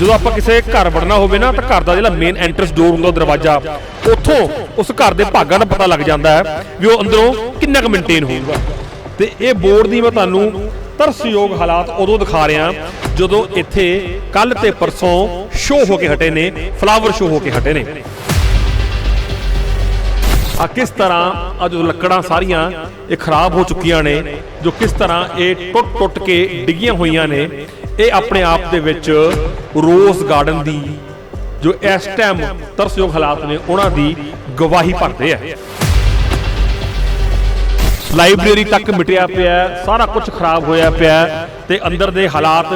ਜਦੋਂ ਆਪਾਂ ਕਿਸੇ ਘਰ ਵੜਨਾ ਹੋਵੇ ਨਾ, ਤਾਂ ਘਰ ਦਾ ਜਿਹੜਾ ਮੇਨ ਐਂਟਰੈਂਸ ਡੋਰ ਹੁੰਦਾ ਦਰਵਾਜ਼ਾ, ਉੱਥੋਂ ਉਸ ਘਰ ਦੇ ਭਾਗਾਂ ਦਾ ਪਤਾ ਲੱਗ ਜਾਂਦਾ ਹੈ ਵੀ ਉਹ ਅੰਦਰੋਂ ਕਿੰਨਾ ਕੁ ਮੇਨਟੇਨ ਹੋਊਗਾ। ਤੇ ਇਹ ਬੋਰਡ ਦੀ ਮੈਂ ਤੁਹਾਨੂੰ ਤਰਸਯੋਗ ਹਾਲਾਤ ਉਦੋਂ ਦਿਖਾ ਰਿਹਾ, ਜਦੋਂ ਇੱਥੇ ਕੱਲ ਤੇ ਪਰਸੋਂ ਸ਼ੋਅ ਹੋ ਕੇ ਹਟੇ ਨੇ ਫਲਾਵਰ ਸ਼ੋਅ ਹੋ ਕੇ ਹਟੇ ਨੇ। ਆ ਕਿਸ ਤਰ੍ਹਾਂ ਅੱਜ ਲੱਕੜਾਂ ਸਾਰੀਆਂ ਇਹ ਖਰਾਬ ਹੋ ਚੁੱਕੀਆਂ ਨੇ, ਜੋ ਕਿਸ ਤਰ੍ਹਾਂ ਇਹ ਟੁੱਟ ਟੁੱਟ ਕੇ ਡਿੱਗੀਆਂ ਹੋਈਆਂ ਨੇ ਇਹ ਆਪਣੇ ਆਪ ਦੇ ਵਿੱਚ ਰੋਜ਼ ਗਾਰਡਨ ਦੀ ਜੋ ਇਸ ਟਾਈਮ ਤਰਸਯੋਗ ਹਾਲਾਤ ਨੇ, ਉਹਨਾਂ ਦੀ ਗਵਾਹੀ ਭਰਦੇ ਆ। ਲਾਇਬ੍ਰੇਰੀ ਤੱਕ ਮਿਟਿਆ ਪਿਆ, ਸਾਰਾ ਕੁਝ ਖਰਾਬ ਹੋਇਆ ਪਿਆ ਤੇ ਅੰਦਰ ਦੇ ਹਾਲਾਤ,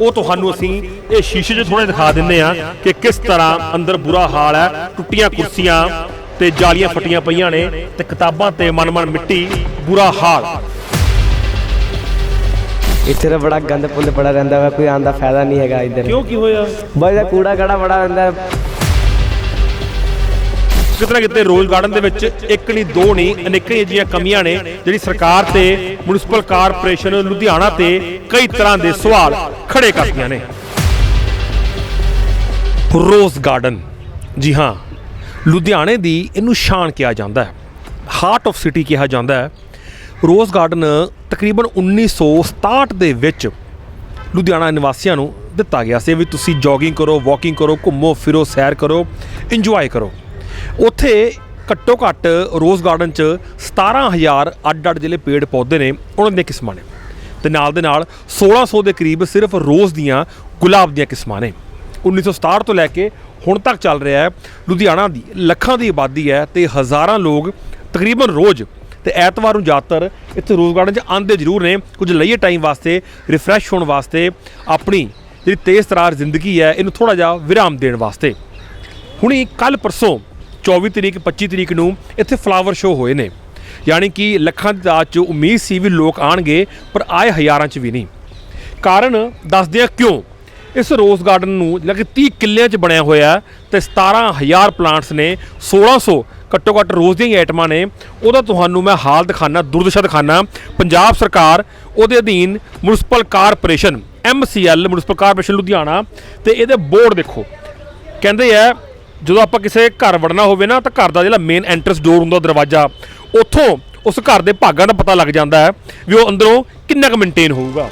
ਉਹ ਤੁਹਾਨੂੰ ਅਸੀਂ ਇਹ ਸ਼ੀਸ਼ੇ 'ਚ ਥੋੜੇ ਦਿਖਾ ਦਿੰਨੇ ਆ ਕਿ ਕਿਸ ਤਰ੍ਹਾਂ ਅੰਦਰ ਬੁਰਾ ਹਾਲ ਹੈ, ਟੁੱਟੀਆਂ ਕੁਰਸੀਆਂ ਤੇ ਜਾਲੀਆਂ ਫਟੀਆਂ ਪਈਆਂ ਨੇ ਤੇ ਕਿਤਾਬਾਂ ਤੇ ਮਨ-ਮਨ ਮਿੱਟੀ, ਬੁਰਾ ਹਾਲ। ਇੱਥੇ ਤਾਂ ਬੜਾ ਗੰਦ ਪੁੰਦ ਬੜਾ ਰਹਿੰਦਾ ਵਾ ਕੋਈ ਆਉਣ ਦਾ ਫਾਇਦਾ ਨਹੀਂ ਹੈਗਾ ਇੱਧਰ। ਕਿਉਂ ਕੀ ਹੋਇਆ? ਬਸ ਇਹਦਾ ਕੂੜਾ ਕੜਾ ਬੜਾ ਰਹਿੰਦਾ। ਕਿਤੇ ਨਾ ਕਿਤੇ ਰੋਜ਼ ਗਾਰਡਨ ਦੇ ਵਿੱਚ ਇੱਕ ਨਹੀਂ ਦੋ ਨਹੀਂ ਅਨੇਕਾਂ ਅਜਿਹੀਆਂ ਕਮੀਆਂ ਨੇ ਜਿਹੜੀ ਸਰਕਾਰ ਤੇ ਮਿਊਨਿਸਪਲ ਕਾਰਪੋਰੇਸ਼ਨ ਲੁਧਿਆਣਾ ਤੇ ਕਈ ਤਰ੍ਹਾਂ ਦੇ ਸਵਾਲ ਖੜੇ ਕਰਦੀਆਂ ਨੇ। Rose garden. ਜੀ ਹਾਂ ਲੁਧਿਆਣੇ ਦੀ ਇਹਨੂੰ ਸ਼ਾਨ ਕਿਹਾ ਜਾਂਦਾ ਹੈ। ਹਾਰਟ ਆਫ ਸਿਟੀ ਕਿਹਾ ਜਾਂਦਾ ਹੈ। ਰੋਜ਼ ਗਾਰਡਨ ਤਕਰੀਬਨ 1967 ਦੇ ਵਿੱਚ ਲੁਧਿਆਣਾ ਨਿਵਾਸੀਆਂ ਨੂੰ ਦਿੱਤਾ ਗਿਆ ਸੀ ਵੀ ਤੁਸੀਂ ਜੋਗਿੰਗ ਕਰੋ ਵਾਕਿੰਗ ਕਰੋ, ਘੁੰਮੋ, ਫਿਰੋ, ਸੈਰ ਕਰੋ ਇੰਜੋਏ ਕਰੋ। ਉੱਥੇ ਘੱਟੋ ਘੱਟ ਰੋਜ਼ ਗਾਰਡਨ 'ਚ 17000 ਅੱਡ-ਅੱਡ ਜਿਹੜੇ ਪੇੜ ਪੌਦੇ ਨੇ, ਉਹਨਾਂ ਦੀਆਂ ਕਿਸਮਾਂ ਨੇ। ਤੇ ਨਾਲ ਦੇ ਨਾਲ 1600 ਦੇ ਕਰੀਬ ਸਿਰਫ ਰੋਜ਼ ਦੀਆਂ ਗੁਲਾਬ ਦੀਆਂ ਕਿਸਮਾਂ ਨੇ। 1967 ਤੋਂ ਲੈ ਕੇ ਹੁਣ ਤੱਕ ਚੱਲ ਰਿਹਾ ਹੈ, ਲੁਧਿਆਣਾ ਦੀ, ਲੱਖਾਂ ਦੀ ਆਬਾਦੀ ਹੈ ਤੇ ਹਜ਼ਾਰਾਂ ਲੋਕ ਤਕਰੀਬਨ ਰੋਜ਼ ਤੇ ਐਤਵਾਰ ਨੂੰ ਜ਼ਿਆਦਾਤਰ ਇੱਥੇ ਰੋਜ਼ ਗਾਰਡਨ 'ਚ ਆਉਂਦੇ ਜ਼ਰੂਰ ਨੇ। ਕੁਝ ਲਈਏ ਟਾਈਮ ਵਾਸਤੇ ਰਿਫਰੈਸ਼ ਹੋਣ ਵਾਸਤੇ, ਆਪਣੀ ਜਿਹੜੀ ਤੇਜ਼ ਤਰਾਰ ਜ਼ਿੰਦਗੀ ਹੈ, ਇਹਨੂੰ ਥੋੜਾ ਜਿਹਾ ਵਿਰਾਮ ਦੇਣ ਵਾਸਤੇ। ਹੁਣੀ ਕੱਲ ਪਰਸੋਂ 24 ਤਰੀਕ 25 ਤਰੀਕ ਨੂੰ ਇੱਥੇ ਫਲਾਵਰ ਸ਼ੋਅ ਹੋਏ ਨੇ। ਯਾਨੀ ਕਿ ਲੱਖਾਂ ਦੀ ਤਾਦਾਦ 'ਚ ਉਮੀਦ ਸੀ ਵੀ ਲੋਕ ਆਣਗੇ ਪਰ ਆਏ ਹਜ਼ਾਰਾਂ 'ਚ ਵੀ ਨਹੀਂ। ਕਾਰਨ ਦੱਸਦੇ ਆ ਕਿਉਂ? ਇਸ ਰੋਜ਼ ਗਾਰਡਨ ਨੂੰ ਜਿਹੜਾ ਕਿ 30 ਕਿੱਲਿਆਂ 'ਚ ਬਣਿਆ ਹੋਇਆ ਹੈ ਤੇ 17000 ਪਲਾਂਟਸ ਨੇ 1600 ਘੱਟੋ ਘੱਟ ਰੋਜ਼ ਦੀਆਂ ਹੀ ਆਈਟਮਾਂ ਨੇ। ਉਹਦਾ ਤੁਹਾਨੂੰ ਮੈਂ ਹਾਲ ਦਿਖਾਣਾ ਦੁਰਦਸ਼ਾ ਦਿਖਾਣਾ ਪੰਜਾਬ ਸਰਕਾਰ, ਉਹਦੇ ਅਧੀਨ municipal corporation MCL municipal corporation Ludhiana ਤੇ ਇਹਦੇ ਬੋਰਡ ਦੇਖੋ। ਕਹਿੰਦੇ ਆ, ਜਦੋਂ ਆਪਾਂ ਕਿਸੇ ਘਰ ਵੜਨਾ ਹੋਵੇ ਨਾ, ਤਾਂ ਘਰ ਦਾ ਜਿਹੜਾ ਮੇਨ ਐਂਟਰੈਂਸ ਡੋਰ ਹੁੰਦਾ ਦਰਵਾਜ਼ਾ, ਉੱਥੋਂ ਉਸ ਘਰ ਦੇ ਭਾਗਾਂ ਦਾ ਪਤਾ ਲੱਗ ਜਾਂਦਾ ਹੈ ਵੀ ਉਹ ਅੰਦਰੋਂ ਕਿੰਨਾ ਕੁ ਮੇਨਟੇਨ ਹੋਊਗਾ।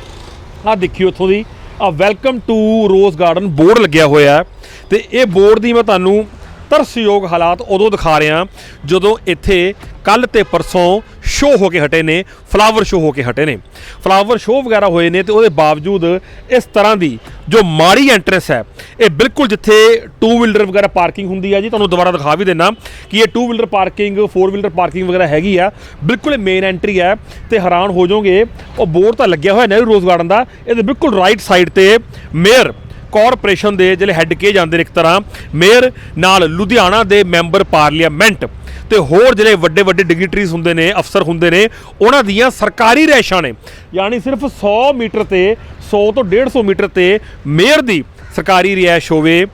ਆਹ ਦੇਖਿਓ ਉੱਥੋਂ ਦੀ। ਆ welcome to rose garden board ਲੱਗਿਆ ਹੋਇਆ ਹੈ। ਤੇ ਇਹ ਬੋਰਡ ਦੀ ਮੈਂ ਤੁਹਾਨੂੰ ਤਰਸਯੋਗ ਹਾਲਾਤ ਉਦੋਂ ਦਿਖਾ ਰਿਹਾ ਜਦੋਂ ਇੱਥੇ ਕੱਲ ਤੇ ਪਰਸੋਂ ਸ਼ੋਅ ਹੋ ਕੇ ਹਟੇ ਨੇ ਫਲਾਵਰ ਸ਼ੋਅ ਹੋ ਕੇ ਹਟੇ ਨੇ। ਫਲਾਵਰ ਸ਼ੋਅ ਵਗੈਰਾ ਹੋਏ ਨੇ ਤੇ ਉਹਦੇ ਬਾਵਜੂਦ ਇਸ ਤਰ੍ਹਾਂ ਦੀ ਜੋ ਮਾੜੀ ਐਂਟਰੈਂਸ ਹੈ, ਇਹ ਬਿਲਕੁਲ ਜਿੱਥੇ ਟੂ ਵੀਲਰ ਵਗੈਰਾ ਪਾਰਕਿੰਗ ਹੁੰਦੀ ਹੈ ਜੀ, ਤੁਹਾਨੂੰ ਦੁਬਾਰਾ ਦਿਖਾ ਵੀ ਦੇਣਾ ਕਿ ਇਹ two wheeler parking four wheeler parking ਵਗੈਰਾ ਹੈਗੀ ਆ। ਬਿਲਕੁਲ ਮੇਨ ਐਂਟਰੀ ਹੈ ਤੇ ਹੈਰਾਨ ਹੋ ਜਾਓਗੇ, ਉਹ ਬੋਰਡ ਤਾਂ ਲੱਗਿਆ ਹੋਇਆ ਨਹਿਰੂ ਰੋਜ਼ ਗਾਰਡਨ ਦਾ, ਇਹਦੇ ਬਿਲਕੁਲ ਰਾਈਟ ਸਾਈਡ ਤੇ ਮੇਅਰ ਕਾਰਪੋਰੇਸ਼ਨ ਦੇ ਜਿਹੜੇ ਹੈੱਡ ਕੇ ਜਾਂਦੇ ਨੇ ਇੱਕ ਤਰ੍ਹਾਂ, ਮੇਅਰ ਨਾਲ ਲੁਧਿਆਣਾ ਦੇ ਮੈਂਬਰ ਪਾਰਲੀਮੈਂਟ ਤੇ ਹੋਰ ਜਿਹੜੇ ਵੱਡੇ ਵੱਡੇ ਡਿਗਨੀਟਰੀਜ਼ ਹੁੰਦੇ ਨੇ, ਅਫਸਰ ਹੁੰਦੇ ਨੇ, ਉਹਨਾਂ ਦੀਆਂ ਸਰਕਾਰੀ ਰਹਿਸ਼ਾਂ ਨੇ। ਯਾਨੀ ਸਿਰਫ 100 ਮੀਟਰ ਤੇ 100 ਤੋਂ 150 ਮੀਟਰ ਤੇ ਮੇਅਰ ਦੀ ਸਰਕਾਰੀ ਰਿਹਾਇਸ਼ ਹੋਵੇ,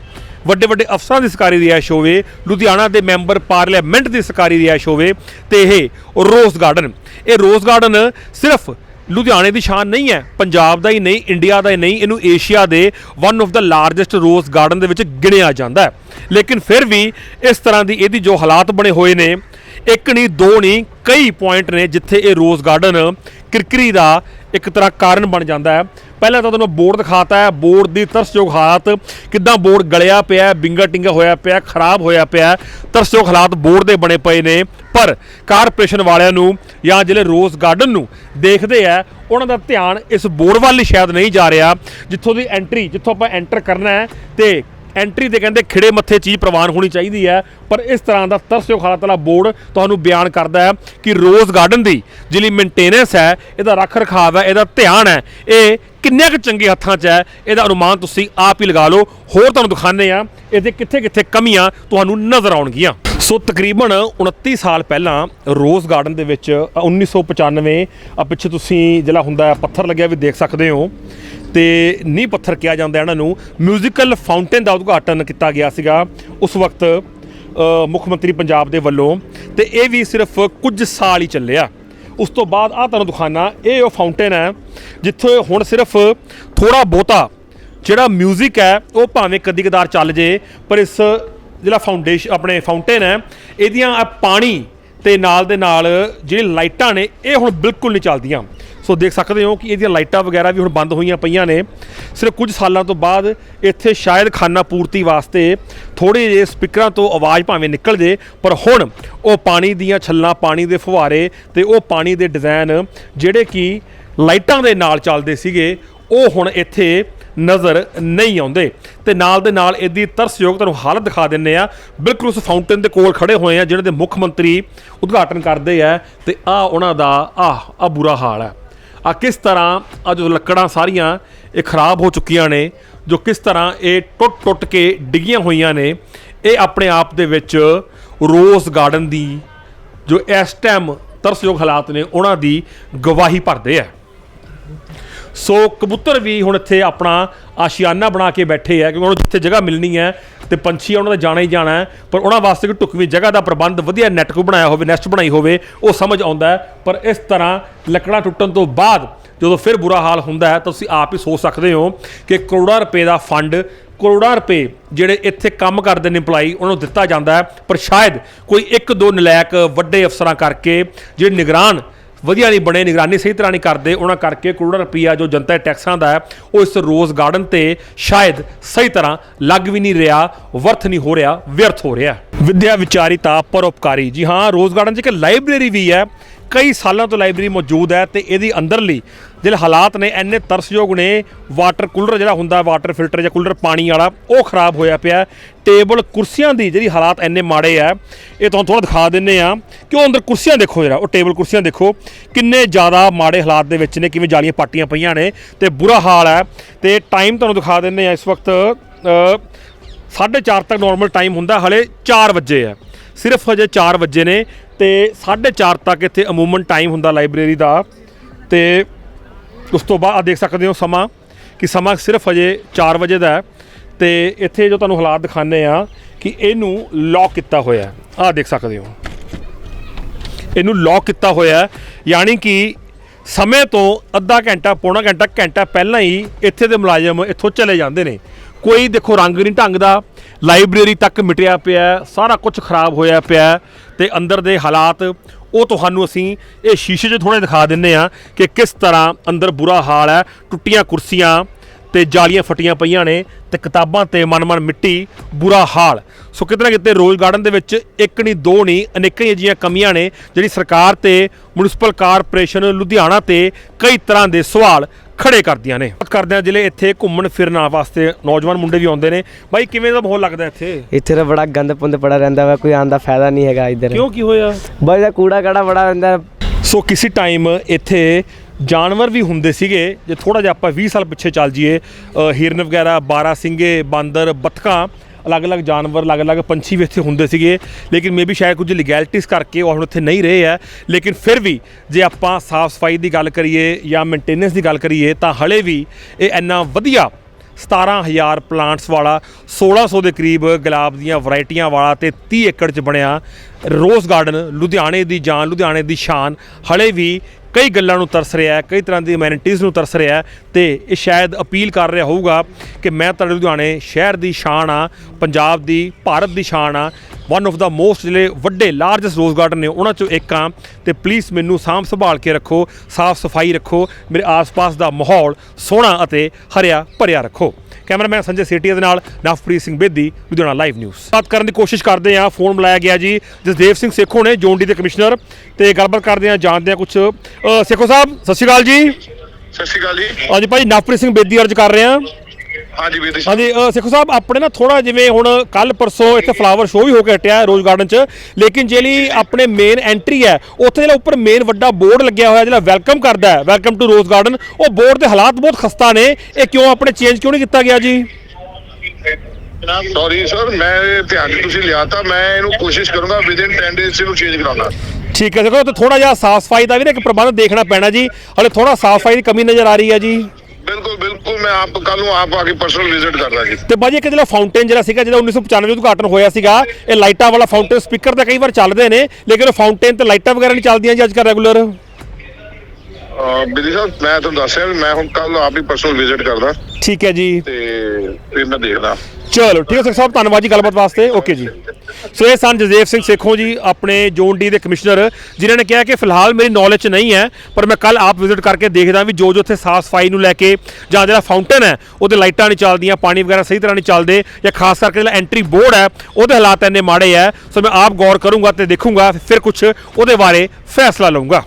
ਵੱਡੇ ਵੱਡੇ ਅਫਸਰਾਂ ਦੀ ਸਰਕਾਰੀ ਰਿਹਾਇਸ਼ ਹੋਵੇ, ਲੁਧਿਆਣਾ ਦੇ ਮੈਂਬਰ ਪਾਰਲੀਮੈਂਟ ਦੀ ਸਰਕਾਰੀ ਰਿਹਾਇਸ਼ ਹੋਵੇ ਤੇ ਇਹ ਰੋਜ਼ ਗਾਰਡਨ। ਇਹ ਰੋਜ਼ ਗਾਰਡਨ ਸਿਰਫ ਲੁਧਿਆਣੇ ਦੀ ਸ਼ਾਨ ਨਹੀਂ ਹੈ, ਪੰਜਾਬ ਦਾ ਹੀ ਨਹੀਂ, ਇੰਡੀਆ ਦਾ ਹੀ ਨਹੀਂ, ਇਹਨੂੰ ਏਸ਼ੀਆ ਦੇ one of the largest rose garden ਦੇ ਵਿੱਚ ਗਿਣਿਆ ਜਾਂਦਾ ਹੈ। ਲੇਕਿਨ ਫਿਰ ਵੀ ਇਸ ਤਰ੍ਹਾਂ ਦੀ ਇਹਦੀ ਜੋ ਹਾਲਾਤ ਬਣੇ ਹੋਏ ਨੇ, ਇੱਕ ਨਹੀਂ ਦੋ ਨਹੀਂ ਕਈ ਪੁਆਇੰਟ ਨੇ ਜਿੱਥੇ ਇਹ ਰੋਜ਼ ਗਾਰਡਨ ਕਿਰਕਰੀ ਦਾ ਇੱਕ ਤਰ੍ਹਾਂ ਕਾਰਨ ਬਣ ਜਾਂਦਾ ਹੈ। ਪਹਿਲਾਂ ਤਾਂ ਤੁਹਾਨੂੰ ਬੋਰਡ ਦਿਖਾਤਾ ਹੈ, ਬੋਰਡ ਦੀ ਤਰਸਯੋਗ ਹਾਲਾਤ, ਕਿੱਦਾਂ ਬੋਰਡ ਗਲਿਆ ਪਿਆ, ਬਿੰਗਾ ਟਿੰਗਾ ਹੋਇਆ ਪਿਆ, ਖਰਾਬ ਹੋਇਆ ਪਿਆ, ਤਰਸਯੋਗ ਹਾਲਾਤ ਬੋਰਡ ਦੇ ਬਣੇ ਪਏ ਨੇ। ਪਰ ਕਾਰਪੋਰੇਸ਼ਨ ਵਾਲਿਆਂ ਨੂੰ ਜਾਂ ਜਿਹੜੇ ਰੋਜ਼ ਗਾਰਡਨ ਨੂੰ ਦੇਖਦੇ ਆ, ਉਹਨਾਂ ਦਾ ਧਿਆਨ ਇਸ ਬੋਰਡ ਵੱਲ ਸ਼ਾਇਦ ਨਹੀਂ ਜਾ ਰਿਹਾ, ਜਿੱਥੋਂ ਦੀ ਐਂਟਰੀ ਜਿੱਥੋਂ ਆਪਾਂ ਐਂਟਰ ਕਰਨਾ ਹੈ, ਤੇ ਐਂਟਰੀ ਤੇ ਕਹਿੰਦੇ ਖਿੜੇ ਮੱਥੇ ਚੀਜ਼ ਪ੍ਰਵਾਨ ਹੋਣੀ ਚਾਹੀਦੀ ਹੈ ਪਰ ਇਸ ਤਰ੍ਹਾਂ ਦਾ ਤਰਸਯੋਗ ਹਾਲਾਤ ਵਾਲਾ ਬੋਰਡ ਤੁਹਾਨੂੰ ਬਿਆਨ ਕਰਦਾ ਹੈ ਕਿ ਰੋਜ਼ ਗਾਰਡਨ ਦੀ ਜਿਹੜੀ ਮੇਨਟੇਨੈਂਸ ਹੈ ਇਹਦਾ ਰੱਖ ਰਖਾਵ ਹੈ ਇਹਦਾ ਧਿਆਨ ਹੈ ਇਹ ਕਿੰਨੇ ਕੁ ਚੰਗੇ ਹੱਥਾਂ 'ਚ ਹੈ ਇਹਦਾ ਅਨੁਮਾਨ ਤੁਸੀਂ ਆਪ ਹੀ ਲਗਾ ਲਓ। ਹੋਰ ਤੁਹਾਨੂੰ ਦਿਖਾਉਂਦੇ ਆ ਇਹਦੇ ਕਿੱਥੇ ਕਿੱਥੇ ਕਮੀਆਂ ਤੁਹਾਨੂੰ ਨਜ਼ਰ ਆਉਣਗੀਆਂ। ਸੋ ਤਕਰੀਬਨ 29 ਸਾਲ ਪਹਿਲਾਂ ਰੋਜ਼ ਗਾਰਡਨ ਦੇ ਵਿੱਚ ਅ, 1995 ਆ ਪਿੱਛੇ ਤੁਸੀਂ ਜਿਹੜਾ ਹੁੰਦਾ ਪੱਥਰ ਲੱਗਿਆ ਵੀ ਦੇਖ ਸਕਦੇ ਹੋ। ਤੇ ਨੀਂਹ ਪੱਥਰ ਕਿਹਾ ਜਾਂਦਾ ਇਹਨਾਂ ਨੂੰ। ਮਿਊਜ਼ੀਕਲ ਫਾਊਂਟੇਨ ਦਾ ਉਦਘਾਟਨ ਕੀਤਾ ਗਿਆ ਸੀਗਾ ਉਸ ਵਕਤ ਮੁੱਖ ਮੰਤਰੀ ਪੰਜਾਬ ਦੇ ਵੱਲੋਂ। ਤੇ ਇਹ ਵੀ ਸਿਰਫ ਕੁਝ ਸਾਲ ਹੀ ਚੱਲਿਆ। ਉਸ ਤੋਂ ਬਾਅਦ ਆ ਤੁਹਾਨੂੰ ਦਿਖਾਣਾ ਇਹ ਉਹ ਫਾਊਂਟੇਨ ਹੈ ਜਿੱਥੇ ਹੁਣ ਸਿਰਫ ਥੋੜਾ ਬਹੁਤਾ ਜਿਹੜਾ 뮤직 ਹੈ, ਉਹ ਭਾਵੇਂ ਕਦੀ ਕਦਾਰ ਚੱਲ ਜੇ, ਪਰ ਇਸ ਜਿਹੜਾ ਫਾਊਂਡੇਸ਼ਨ ਆਪਣੇ ਫਾਊਂਟੇਨ ਹੈ, ਇਹਦੀਆਂ ਪਾਣੀ ਤੇ ਨਾਲ ਦੇ ਨਾਲ ਜਿਹੜੀ ਲਾਈਟਾਂ ਨੇ, ਇਹ ਹੁਣ ਬਿਲਕੁਲ ਨਹੀਂ ਚੱਲਦੀਆਂ। ਸੋ ਦੇਖ ਸਕਦੇ ਹੋ ਕਿ ਇਹਦੀਆਂ ਲਾਈਟਾਂ ਵਗੈਰਾ ਵੀ ਹੁਣ ਬੰਦ ਹੋਈਆਂ ਪਈਆਂ ਨੇ। ਸਿਰਫ ਕੁਝ ਸਾਲਾਂ ਤੋਂ ਬਾਅਦ ਇੱਥੇ ਸ਼ਾਇਦ ਖਾਨਾ ਪੂਰਤੀ ਵਾਸਤੇ ਥੋੜੇ ਜਿਹੇ ਸਪੀਕਰਾਂ ਤੋਂ ਆਵਾਜ਼ ਭਾਵੇਂ ਨਿਕਲ ਜੇ, ਪਰ ਹੁਣ ਉਹ ਪਾਣੀ ਦੀਆਂ ਛੱਲਾਂ, ਪਾਣੀ ਦੇ ਫੁਹਾਰੇ ਤੇ ਉਹ ਪਾਣੀ ਦੇ ਡਿਜ਼ਾਈਨ ਜਿਹੜੇ ਕਿ ਲਾਈਟਾਂ ਦੇ ਨਾਲ ਚੱਲਦੇ ਸੀਗੇ, ਉਹ ਹੁਣ ਇੱਥੇ ਨਜ਼ਰ ਨਹੀਂ ਆਉਂਦੇ। ਤੇ ਨਾਲ ਦੇ ਨਾਲ ਇਹਦੀ ਤਰਸਯੋਗ ਤੁਹਾਨੂੰ ਹਾਲਤ ਦਿਖਾ ਦਿੰਨੇ ਆ। ਬਿਲਕੁਲ ਉਸ ਫਾਊਂਟੇਨ ਦੇ ਕੋਲ ਖੜੇ ਹੋਏ ਆ ਜਿਹੜੇ ਦੇ ਮੁੱਖ ਮੰਤਰੀ ਉਦਘਾਟਨ ਕਰਦੇ ਆ ਤੇ ਆ ਉਹਨਾਂ ਦਾ ਆ ਆ ਬੁਰਾ ਹਾਲ ਹੈ ਆ ਕਿਸ ਤਰ੍ਹਾਂ ਆ ਜੋ ਲੱਕੜਾਂ ਸਾਰੀਆਂ ਇਹ ਖਰਾਬ ਹੋ ਚੁੱਕੀਆਂ ਨੇ, ਜੋ ਕਿਸ ਤਰ੍ਹਾਂ ਇਹ ਟੁੱਟ ਟੁੱਟ ਕੇ ਡਿੱਗੀਆਂ ਹੋਈਆਂ ਨੇ, ਇਹ ਆਪਣੇ ਆਪ ਦੇ ਵਿੱਚ ਰੋਜ਼ ਗਾਰਡਨ ਦੀ ਜੋ ਇਸ ਟਾਈਮ ਤਰਸਯੋਗ ਹਾਲਾਤ ਨੇ, ਉਹਨਾਂ ਦੀ ਗਵਾਹੀ ਭਰਦੇ ਆ। ਸੋ ਕਬੂਤਰ ਵੀ ਹੁਣ ਇੱਥੇ ਆਪਣਾ ਆਸ਼ਿਆਨਾ ਬਣਾ ਕੇ ਬੈਠੇ ਆ, ਕਿਉਂਕਿ ਉਹਨਾਂ ਨੂੰ ਜਿੱਥੇ ਜਗ੍ਹਾ ਮਿਲਣੀ ਹੈ ਤੇ ਪੰਛੀ ਉਹਨਾਂ ਦਾ ਜਾਣਾ ਹੀ ਜਾਣਾ ਹੈ। ਪਰ ਉਹਨਾਂ ਵਾਸਤੇ ਕੋਈ ਢੁਕਵੀਂ ਜਗ੍ਹਾ ਦਾ ਪ੍ਰਬੰਧ, ਵਧੀਆ ਨੈਟ ਕੋ ਬਣਾਇਆ ਹੋਵੇ ਨੈਸਟ ਬਣਾਈ ਹੋਵੇ, ਉਹ ਸਮਝ ਆਉਂਦਾ ਪਰ ਇਸ ਤਰ੍ਹਾਂ ਲੱਕੜਾਂ ਟੁੱਟਣ ਤੋਂ ਬਾਅਦ ਜਦੋਂ ਫਿਰ ਬੁਰਾ ਹਾਲ ਹੁੰਦਾ ਹੈ, ਤਾਂ ਤੁਸੀਂ ਆਪ ਹੀ ਸੋਚ ਸਕਦੇ ਹੋ ਕਿ ਕਰੋੜਾਂ ਰੁਪਏ ਦਾ ਫੰਡ, ਕਰੋੜਾਂ ਰੁਪਏ ਜਿਹੜੇ ਇੱਥੇ ਕੰਮ ਕਰਦੇ ਨੇ EMPLOYEE, ਉਹਨਾਂ ਨੂੰ ਦਿੱਤਾ ਜਾਂਦਾ ਹੈ। ਪਰ ਸ਼ਾਇਦ ਕੋਈ ਇੱਕ ਦੋ ਨਲਾਇਕ ਵੱਡੇ ਅਫਸਰਾਂ ਕਰਕੇ, ਜਿਹੜੇ ਨਿਗਰਾਨ ਵਧੀਆ ਨਹੀਂ ਬਣੇ, ਨਿਗਰਾਨੀ ਸਹੀ ਤਰ੍ਹਾਂ ਨਹੀਂ ਕਰਦੇ, ਉਹਨਾਂ ਕਰਕੇ ਕਰੋੜਾਂ ਰੁਪਈਆ ਜੋ ਜਨਤਾ ਦੇ ਟੈਕਸਾਂ ਦਾ ਹੈ, ਉਹ ਇਸ ਰੋਜ਼ ਗਾਰਡਨ ਤੇ ਸ਼ਾਇਦ ਸਹੀ ਤਰ੍ਹਾਂ ਲੱਗ ਵੀ ਨਹੀਂ ਰਿਹਾ, ਵਰਥ ਨਹੀਂ ਹੋ ਰਿਹਾ, ਵਿਅਰਥ ਹੋ ਰਿਹਾ। ਵਿਦਿਆ ਵਿਚਾਰਿਤਾ ਪਰਉਪਕਾਰੀ। ਜੀ ਹਾਂ, ਰੋਜ਼ ਗਾਰਡਨ 'ਚ ਇੱਕ ਲਾਇਬ੍ਰੇਰੀ ਵੀ ਹੈ ਕਈ ਸਾਲਾਂ ਤੋਂ ਲਾਇਬ੍ਰੇਰੀ ਮੌਜੂਦ ਹੈ ਤੇ ਇਹਦੀ ਅੰਦਰਲੀ ਜਿਹੜੇ ਹਾਲਾਤ ਨੇ ਐਨੇ ਤਰਸਯੋਗ ਨੇ ਵਾਟਰ ਕੂਲਰ ਜਿਹੜਾ ਹੁੰਦਾ ਵਾਟਰ ਫਿਲਟਰ ਜਾਂ ਕੂਲਰ ਪਾਣੀ ਵਾਲਾ ਉਹ ਖਰਾਬ ਹੋਇਆ ਪਿਆ ਟੇਬਲ ਕੁਰਸੀਆਂ ਦੀ ਜਿਹੜੀ ਹਾਲਾਤ ਐਨੇ ਮਾੜੇ ਆ ਇਹ ਤੁਹਾਨੂੰ ਥੋੜਾ ਦਿਖਾ ਦਿੰਨੇ ਆ ਕਿ ਉਹ ਅੰਦਰ ਕੁਰਸੀਆਂ ਦੇਖੋ ਜਰਾ ਉਹ ਟੇਬਲ ਕੁਰਸੀਆਂ ਦੇਖੋ ਕਿੰਨੇ ਜ਼ਿਆਦਾ ਮਾੜੇ ਹਾਲਾਤ ਦੇ ਵਿੱਚ ਨੇ ਕਿਵੇਂ ਜਾਲੀਆਂ ਪਾਟੀਆਂ ਪਈਆਂ ਨੇ ਤੇ ਬੁਰਾ ਹਾਲ ਹੈ। ਤੇ ਟਾਈਮ ਤੁਹਾਨੂੰ ਦਿਖਾ ਦਿੰਨੇ ਆ ਇਸ ਵਕਤ ਅ, ਸਾਢੇ ਚਾਰ ਤੱਕ ਨਾਰਮਲ ਟਾਈਮ ਹੁੰਦਾ ਹਲੇ 4 ਵਜੇ ਆ ਸਿਰਫ ਹਜੇ 4 ਵਜੇ ਨੇ ਤੇ 4:30 ਤੱਕ ਇੱਥੇ ਅਮੂਮਨ ਟਾਈਮ ਹੁੰਦਾ ਲਾਇਬ੍ਰੇਰੀ ਦਾ ਤੇ ਉਸ ਤੋਂ ਬਾਅਦ ਆਹ ਦੇਖ ਸਕਦੇ ਹੋ ਸਮਾਂ, ਕਿ ਸਮਾਂ ਸਿਰਫ ਹਜੇ 4 ਵਜੇ ਦਾ ਹੈ ਤੇ ਇੱਥੇ ਜੋ ਤੁਹਾਨੂੰ ਹਾਲਾਤ ਦਿਖਾਣੇ ਆ ਕਿ ਇਹਨੂੰ ਲੌਕ ਕੀਤਾ ਹੋਇਆ ਹੈ। ਆਹ ਦੇਖ ਸਕਦੇ ਹੋ। ਇਹਨੂੰ ਲੌਕ ਕੀਤਾ ਹੋਇਆ ਹੈ, ਯਾਨੀ ਕਿ ਸਮੇਂ ਤੋਂ ਅੱਧਾ ਘੰਟਾ, ਪੌਣਾ ਘੰਟਾ ਘੰਟਾ ਪਹਿਲਾਂ ਹੀ ਇੱਥੇ ਦੇ ਮੁਲਾਜ਼ਮ ਇੱਥੋਂ ਚਲੇ ਜਾਂਦੇ ਨੇ। ਕੋਈ ਦੇਖੋ ਰੰਗ ਨਹੀਂ ਢੰਗ ਦਾ, ਲਾਇਬ੍ਰੇਰੀ ਤੱਕ ਮਿਟਿਆ ਪਿਆ, ਸਾਰਾ ਕੁਝ ਖਰਾਬ ਹੋਇਆ ਪਿਆ ਹੈ ਤੇ ਅੰਦਰ ਦੇ ਹਾਲਾਤ, ਉਹ ਤੁਹਾਨੂੰ ਅਸੀਂ ਇਹ ਸ਼ੀਸ਼ੇ 'ਚ ਥੋੜੇ ਦਿਖਾ ਦਿੰਨੇ ਆ ਕਿ ਕਿਸ ਤਰ੍ਹਾਂ ਅੰਦਰ ਬੁਰਾ ਹਾਲ ਹੈ, ਟੁੱਟੀਆਂ ਕੁਰਸੀਆਂ ਤੇ ਜਾਲੀਆਂ ਫਟੀਆਂ ਪਈਆਂ ਨੇ ਤੇ ਕਿਤਾਬਾਂ ਤੇ ਮਨ-ਮਨ ਮਿੱਟੀ, ਬੁਰਾ ਹਾਲ। ਸੋ ਕਿਤੇ ਨਾ ਕਿਤੇ ਰੋਜ਼ ਗਾਰਡਨ ਦੇ ਵਿੱਚ ਇੱਕ ਨਹੀਂ, ਦੋ ਨਹੀਂ, ਅਨੇਕਾਂ ਜਿਹੀਆਂ ਕਮੀਆਂ ਨੇ ਜਿਹੜੀ ਸਰਕਾਰ ਤੇ ਮਿਊਨਿਸਪਲ ਕਾਰਪੋਰੇਸ਼ਨ ਲੁਧਿਆਣਾ ਤੇ ਕਈ ਤਰ੍ਹਾਂ ਦੇ ਸਵਾਲ ਖੜੇ ਕਰਦੀਆਂ ਨੇ। ਕਰਦੇ ਆ ਜ਼ਿਲ੍ਹੇ ਇੱਥੇ ਘੁੰਮਣ ਫਿਰਨ ਵਾਸਤੇ ਨੌਜਵਾਨ ਮੁੰਡੇ ਵੀ ਆਉਂਦੇ ਨੇ। ਬਾਈ ਕਿਵੇਂ ਦਾ ਮਾਹੌਲ ਲੱਗਦਾ ਇੱਥੇ? ਇੱਥੇ ਤਾਂ ਬੜਾ ਗੰਦ ਪੁੰਦ ਪੜਾ ਰਹਿੰਦਾ ਵਾ ਕੋਈ ਆਉਣ ਦਾ ਫਾਇਦਾ ਨਹੀਂ ਹੈਗਾ ਇੱਧਰ। ਕਿਉਂ ਕੀ ਹੋਇਆ? ਬਸ ਇਹਦਾ ਕੂੜਾ ਕਾੜਾ ਬੜਾ ਰਹਿੰਦਾ। ਸੋ ਕਿਸੇ ਟਾਈਮ ਇੱਥੇ ਜਾਨਵਰ ਵੀ ਹੁੰਦੇ ਸੀਗੇ ਜੇ ਥੋੜਾ ਜਿਹਾ ਆਪਾਂ 20 ਸਾਲ ਪਿੱਛੇ ਚੱਲ ਜਾਈਏ ਹਿਰਨ ਵਗੈਰਾ ਬਾਰਾ ਸਿੰਘੇ ਬਾਂਦਰ ਬੱਤਕਾਂ ਅਲੱਗ-ਅਲੱਗ ਜਾਨਵਰ, ਅਲੱਗ-ਅਲੱਗ ਪੰਛੀ ਵੀ ਇੱਥੇ ਹੁੰਦੇ ਸੀਗੇ। ਲੇਕਿਨ ਮੇਬੀ ਸ਼ਾਇਦ ਕੁਝ ਲੀਗੈਲਿਟੀਜ਼ ਕਰਕੇ ਉਹ ਹੁਣ ਇੱਥੇ ਨਹੀਂ ਰਹੇ ਆ। ਲੇਕਿਨ ਫਿਰ ਵੀ ਜੇ ਆਪਾਂ ਸਾਫ਼ ਸਫ਼ਾਈ ਦੀ ਗੱਲ ਕਰੀਏ ਜਾਂ ਮੇਨਟੇਨੈਂਸ ਦੀ ਗੱਲ ਕਰੀਏ ਤਾਂ ਹਲੇ ਵੀ ਇਹ ਇੰਨਾ ਵਧੀਆ 17000 ਪਲਾਂਟਸ ਵਾਲਾ 1600 ਦੇ ਕਰੀਬ ਗੁਲਾਬ ਦੀਆਂ ਵੈਰਾਈਟੀਆਂ ਵਾਲਾ ਤੇ 30 ਏਕੜ 'ਚ ਬਣਿਆ ਰੋਜ਼ ਗਾਰਡਨ, ਲੁਧਿਆਣੇ ਦੀ ਜਾਨ, ਲੁਧਿਆਣੇ ਦੀ ਸ਼ਾਨ। ਹਲੇ ਵੀ ਕਈ ਗੱਲਾਂ ਨੂੰ ਤਰਸ ਰਿਹਾ ਹੈ, ਕਈ ਤਰ੍ਹਾਂ ਦੀ ਅਮੈਨਿਟੀਜ਼ ਨੂੰ ਤਰਸ ਰਿਹਾ ਹੈ ਤੇ ਇਹ ਸ਼ਾਇਦ ਅਪੀਲ ਕਰ ਰਿਹਾ ਹੋਊਗਾ ਕਿ ਮੈਂ ਤੁਹਾਡੇ ਲੁਧਿਆਣੇ ਸ਼ਹਿਰ ਦੀ ਸ਼ਾਨ ਆ ਪੰਜਾਬ ਦੀ, ਭਾਰਤ ਦੀ ਸ਼ਾਨ ਆ ਵਨ ਆਫ ਦਾ ਮੋਸਟ ਜਿਹੜੇ ਵੱਡੇ ਲਾਰਜੈਸਟ ਰੋਜ਼ ਗਾਰਡਨ ਨੇ ਉਹਨਾਂ ਚੋਂ ਇੱਕ ਆ। ਤੇ ਪਲੀਜ਼ ਮੈਨੂੰ ਸਾਂਭ ਸੰਭਾਲ ਕੇ ਰੱਖੋ ਸਾਫ਼ ਸਫ਼ਾਈ ਰੱਖੋ ਮੇਰੇ ਆਸ-ਪਾਸ ਦਾ ਮਾਹੌਲ ਸੋਹਣਾ ਅਤੇ ਹਰਿਆ ਭਰਿਆ ਰੱਖੋ। ਕੈਮਰਾਮੈਨ ਸੰਜੇ ਸੇਠੀਆ ਦੇ ਨਾਲ ਨਵਪ੍ਰੀਤ ਸਿੰਘ ਬੇਦੀ ਲੁਧਿਆਣਾ ਲਾਈਵ ਨਿਊਜ਼ ਬਾਤ ਕਰਨ ਦੀ ਕੋਸ਼ਿਸ਼ ਕਰਦੇ ਆ ਫੋਨ ਮਿਲਾਇਆ ਗਿਆ ਜੀ। ਜਸਦੇਵ ਸਿੰਘ ਸੇਖੋ ਨੇ ਜੋਨ ਡੀ ਦੇ ਕਮਿਸ਼ਨਰ। ਤੇ ਗੱਲਬਾਤ ਕਰਦੇ ਆ ਜਾਣਦੇ ਆ ਕੁਝ ਸੇਖੋ ਸਾਹਿਬ ਸਤਿ ਸ਼੍ਰੀ ਅਕਾਲ ਜੀ। ਸਤਿ ਸ਼੍ਰੀ ਅਕਾਲ ਜੀ। ਹਾਂਜੀ ਭਾਈ ਨਵਪ੍ਰੀਤ ਸਿੰਘ ਬੇਦੀ ਅਰਜ ਕਰ ਰਹੇ ਆ ਹਾਂਜੀ ਵੀਰ ਜੀ। ਹਾਂਜੀ ਸੇਖੋ ਸਾਹਿਬ ਆਪਣੇ ਨਾ ਥੋੜਾ ਜਿਵੇਂ ਹੁਣ ਕੱਲ ਪਰਸੋਂ ਇੱਥੇ ਫਲਾਵਰ ਸ਼ੋਅ ਵੀ ਹੋ ਕੇ ਹਟਿਆ ਰੋਜ਼ ਗਾਰਡਨ 'ਚ ਲੇਕਿਨ ਜਿਹੜੀ ਆਪਣੇ ਮੇਨ ਐਂਟਰੀ ਹੈ ਉੱਥੇ ਜਿਹੜਾ ਉੱਪਰ ਮੇਨ ਵੱਡਾ ਬੋਰਡ ਲੱਗਿਆ ਹੋਇਆ ਜਿਹੜਾ ਵੈਲਕਮ ਕਰਦਾ ਹੈ ਵੈਲਕਮ ਟੂ ਰੋਜ਼ ਗਾਰਡਨ ਉਹ ਬੋਰਡ ਦੇ ਹਾਲਾਤ ਬਹੁਤ ਖਸਤਾ ਨੇ ਇਹ ਕਿਉਂ ਆਪਣੇ ਚੇਂਜ ਕਿਉਂ ਨਹੀਂ ਕੀਤਾ ਗਿਆ ਜੀ? ਸੌਰੀ ਸਰ ਮੈਂ ਧਿਆਨ ਤੁਸੀਂ ਲਿਆ ਤਾਂ ਮੈਂ ਇਹਨੂੰ ਕੋਸ਼ਿਸ਼ ਕਰੂੰਗਾ ਵਿਦਿਨ 10 ਡੇਜ਼ ਇਹਨੂੰ ਚੇਂਜ ਕਰਾਉਣਾ ਠੀਕ ਹੈ ਦੇਖੋ ਤੇ ਥੋੜਾ ਜਿਹਾ ਸਾਫ਼ ਸਫ਼ਾਈ ਦਾ ਵੀ ਨਾ ਇੱਕ ਪ੍ਰਬੰਧ ਦੇਖਣਾ ਪੈਣਾ ਜੀ ਹਲੇ ਥੋੜਾ ਸਾਫ਼ ਸਫ਼ਾਈ ਦੀ ਕਮੀ ਨਜ਼ਰ ਆ ਰਹੀ ਹੈ ਜੀ। ਮੈਂ ਆਪ ਕੱਲ ਨੂੰ ਆਪ ਆ ਕੇ ਪਰਸਨਲ ਵਿਜ਼ਿਟ ਕਰਦਾ ਜੀ। ਤੇ ਬਾਜੀ ਇੱਕ ਜਿਹੜਾ ਫਾਊਂਟੇਨ ਜਿਹੜਾ ਸੀਗਾ ਜਿਹੜਾ 1995 ਉਦਘਾਟਨ ਹੋਇਆ ਸੀਗਾ ਇਹ ਲਾਈਟਾਂ ਵਾਲਾ ਫਾਊਂਟੇਨ ਸਪੀਕਰ ਤਾਂ ਕਈ ਵਾਰ ਚੱਲਦੇ ਨੇ ਲੇਕਿਨ ਉਹ ਫਾਊਂਟੇਨ ਤੇ ਲਾਈਟਾਂ ਵਗੈਰਾ ਨਹੀਂ ਚੱਲਦੀਆਂ ਜੀ ਅੱਜ ਕੱਲ੍ਹ ਰੈਗੂਲਰ ਬਿਦੀ ਸਾਹਿਬ ਮੈਂ ਤੁਹਾਨੂੰ ਦੱਸਿਆ ਮੈਂ ਹੁਣ ਕੱਲ ਆਪ ਹੀ ਪਰਸਨਲ ਵਿਜ਼ਿਟ ਕਰਦਾ। ਠੀਕ ਹੈ ਜੀ। ਤੇ ਫਿਰ ਮੈਂ ਦੇਖਦਾ। ਚਲੋ, ਠੀਕ ਹੈ ਸਰ ਸਾਹਿਬ ਧੰਨਵਾਦ ਜੀ ਗੱਲਬਾਤ ਵਾਸਤੇ। ਓਕੇ ਜੀ। ਸੋ ਇਹ ਸਨ ਜਗਦੇਵ ਸਿੰਘ ਸੇਖੋਂ ਜੀ, ਆਪਣੇ ਜ਼ੋਨ ਡੀ ਦੇ ਕਮਿਸ਼ਨਰ, ਜਿਨ੍ਹਾਂ ਨੇ ਕਿਹਾ ਕਿ ਫਿਲਹਾਲ ਮੇਰੀ ਨੌਲੇਜ 'ਚ ਨਹੀਂ ਹੈ, ਪਰ ਮੈਂ ਕੱਲ ਆਪ ਵਿਜ਼ਿਟ ਕਰਕੇ ਦੇਖਦਾ ਵੀ ਜੋ ਜੋ ਉੱਥੇ ਸਾਫ਼ ਸਫ਼ਾਈ ਨੂੰ ਲੈ ਕੇ ਜਾਂ ਜਿਹੜਾ ਫਾਊਂਟਨ ਹੈ, ਉਹਦੇ ਲਾਈਟਾਂ ਨਹੀਂ ਚੱਲਦੀਆਂ, ਪਾਣੀ ਵਗੈਰਾ ਸਹੀ ਤਰ੍ਹਾਂ ਨਹੀਂ ਚੱਲਦੇ, ਜਾਂ ਖਾਸ ਕਰਕੇ ਜਿਹੜਾ ਐਂਟਰੀ ਬੋਰਡ ਹੈ, ਉਹਦੇ ਹਾਲਾਤ ਇੰਨੇ ਮਾੜੇ ਹੈ। ਸੋ ਮੈਂ ਆਪ ਗੌਰ ਕਰੂੰਗਾ ਤੇ ਦੇਖੂੰਗਾ, ਫਿਰ ਕੁਝ ਉਹਦੇ ਬਾਰੇ ਫੈਸਲਾ ਲਵਾਂਗਾ